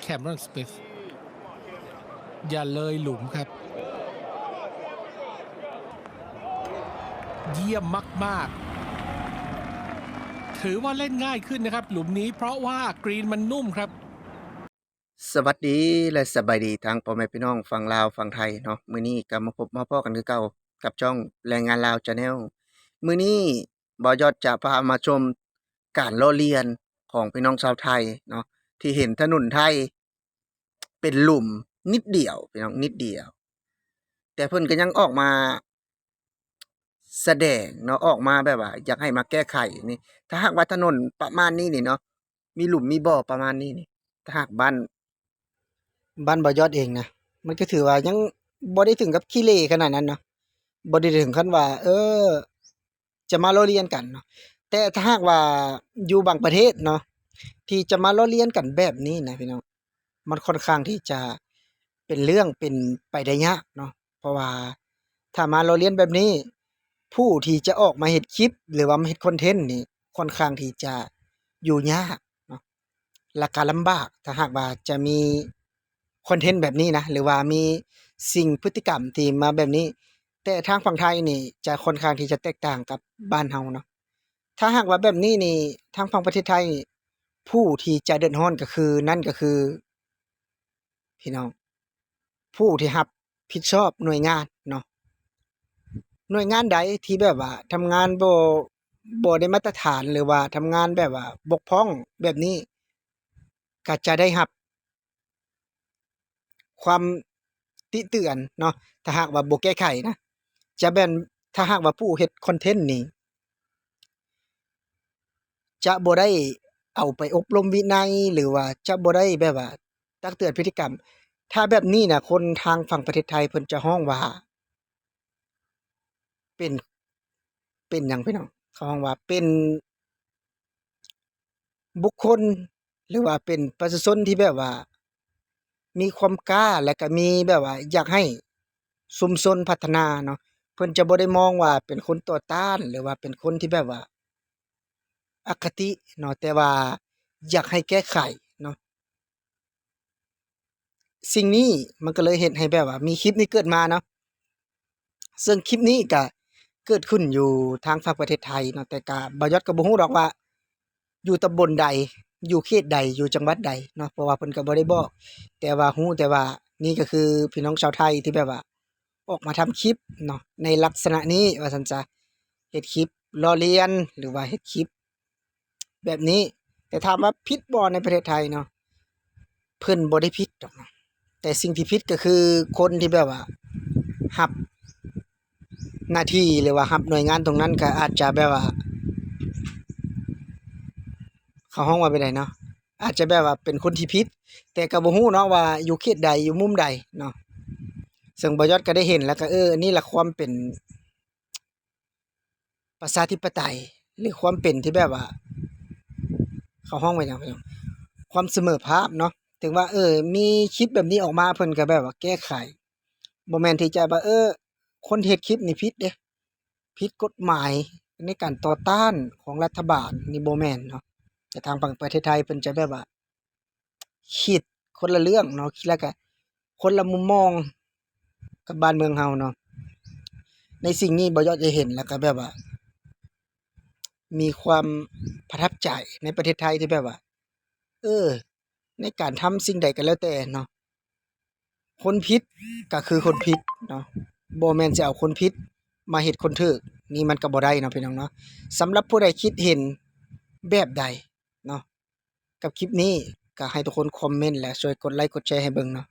แคมรอนสปิธอย่าเลยหลุมครับ เยี่ยมมาก ๆ ถือว่าเล่นง่ายขึ้นนะครับ หลุมนี้เพราะว่ากรีนมันนุ่มครับ สวัสดีและสบายดีทางพ่อแม่พี่น้องฝั่งลาวฝั่งไทยเนาะมื้อนี้ก็มาพบมาพ้อกันคือเก่ากับช่องแรงงานลาว Channel มื้อนี้บ่ยอดจะพามาชมการล้อเลียน ของพี่น้องชาวไทยเนาะที่เห็นถนนไทย เป็นหลุมนิดเดียวพี่น้องนิดเดียว แต่เพิ่นก็ยังออกมาแสดงเนาะออกมาแบบว่า อยากให้มาแก้ไขนี่ถ้าหากว่าถนนประมาณนี้นี่เนาะมีหลุมมีบ่อประมาณนี้นี่ ถ้าหากบ้านบ้านบ่ยอดเองนะมันก็ถือว่ายังบ่ได้ถึงกับขี้เหร่ขนาดนั้นเนาะบ่ได้ถึงขั้นว่า เออ จะมาล้อเลียนกันเนาะแต่ถ้าหากว่าอยู่บางประเทศเนาะ ที่จะมาล้อเลียนกันแบบนี้นะพี่น้องมันค่อนข้างที่จะเป็นเรื่องเป็นไปได้ยากเนาะเพราะว่าถ้ามาล้อเลียนแบบนี้ ผู้ที่จะออกมาเฮ็ดคลิป หรือว่ามาเฮ็ดคอนเทนต์นี่ค่อนข้างที่จะอยู่ยากเนาะและก็ลำบากถ้าหากว่าจะมีคอนเทนต์แบบนี้นะหรือว่ามีสิ่งพฤติกรรมที่มาแบบนี้ แต่ทางฝั่งไทยนี่จะค่อนข้างที่จะแตกต่างกับบ้านเฮาเนาะถ้าหากว่าแบบนี้นี่ทางฝั่งประเทศไทย ผู้ที่จะเดือดร้อนก็คือ นั่นก็คือ พี่น้อง ผู้ที่รับผิดชอบหน่วยงานเนาะหน่วยงานใดที่แบบว่าทำงานบ่บ่ได้มาตรฐานหรือว่าทำงานแบบว่า บกพร่องแบบนี้ก็จะได้รับ ความติเตือนเนาะถ้าหากว่าบ่แก้ไขนะจะแม่นถ้าหากว่าผู้เฮ็ดคอนเทนต์นี่จะบ่ได้ เอาไปอบรมวินัยหรือว่าจะบ่ได้แบบว่าตักเตือนพฤติกรรม ถ้าแบบนี้นะคนทางฝั่งประเทศไทยเพิ่นจะฮ้องว่า เป็นเป็นหยังพี่น้องเขาฮ้องว่าเป็น บุคคลหรือว่าเป็นประชาชนที่แบบว่า มีความกล้าและก็มีแบบว่า อยากให้ชุมชนพัฒนาเนาะเพิ่นจะบ่ได้มองว่าเป็นคนต่อต้าน หรือว่าเป็นคนที่แบบว่า อคติเนาะแต่ว่าอยากให้แก้ไขเนาะสิ่งนี้มันก็เลยเฮ็ดให้แบบว่า มีคลิปนี้เกิดมาเนาะซึ่งคลิปนี้ก็เกิดขึ้นอยู่ทางฝั่งประเทศไทยเนาะแต่ก็บยอดก็บ่ฮู้ดอกว่า อยู่ตำบลใด อยู่เขตใดอยู่จังหวัดใดเนาะเพราะว่าเพิ่นก็บ่ได้บอกแต่ว่าฮู้แต่ว่านี่ก็คือพี่น้องชาวไทยที่แบบว่า ออกมาทำคลิปเนาะในลักษณะนี้ว่าซั่นซะเฮ็ดคลิปล้อเลียนหรือว่าเฮ็ดคลิป แบบนี้ แต่ถามว่าผิดบ่ในประเทศไทยเนาะเพิ่อนบ่ได้ผิดดอกนะแต่สิ่งที่ผิดก็คือคนที่แบบว่ารับหน้าที่หรือว่ารับหน่วยงานตรงนั้นก็อาจจะแบบว่า เขาฮ้องว่าไปได้เนาะอาจจะแบบว่าเป็นคนที่ผิดแต่ก็บ่ฮู้เนาะว่าอยู่เขตใดอยู่มุมใดเนาะซึ่งบยอดก็ได้เห็นแล้วก็เออนี่ละความเป็นประชาธิปไตยหรือความเป็นที่แบบว่า เขาฮ้องว่าหยังพี่น้องความเสมอภาคเนาะถึงว่า เออ มีคลิปแบบนี้ออกมาเพิ่นก็แบบว่าแก้ไขบ่แม่นที่จะว่าเออ คนเฮ็ดคลิปนี่ผิดเดะผิดกฎหมายในการต่อต้านของรัฐบาลนี่บ่แม่นเนาะแต่ทางฝั่งประเทศไทยเพิ่นจะแบบว่าคิดคนละเรื่องเนาะแล้วก็คนละมุมมองกับบ้านเมืองเฮาเนาะในสิ่งนี้บ่ยอดจะเห็นแล้วก็แบบว่า มีความประทับใจในประเทศไทยที่แบบว่า เออ ในการทำสิ่งใดก็แล้วแต่เนาะคนผิดก็คือคนผิดเนาะบ่แม่นสิเอาคนผิดมาเฮ็ดคนถูกนี่มันก็บ่ได้เนาะพี่น้องเนาะสำหรับผู้ใดคิดเห็นแบบใดเนาะกับคลิปนี้ก็ให้ทุกคนคอมเมนต์และช่วยกดไลก์กดแชร์ให้เบิ่งเนาะ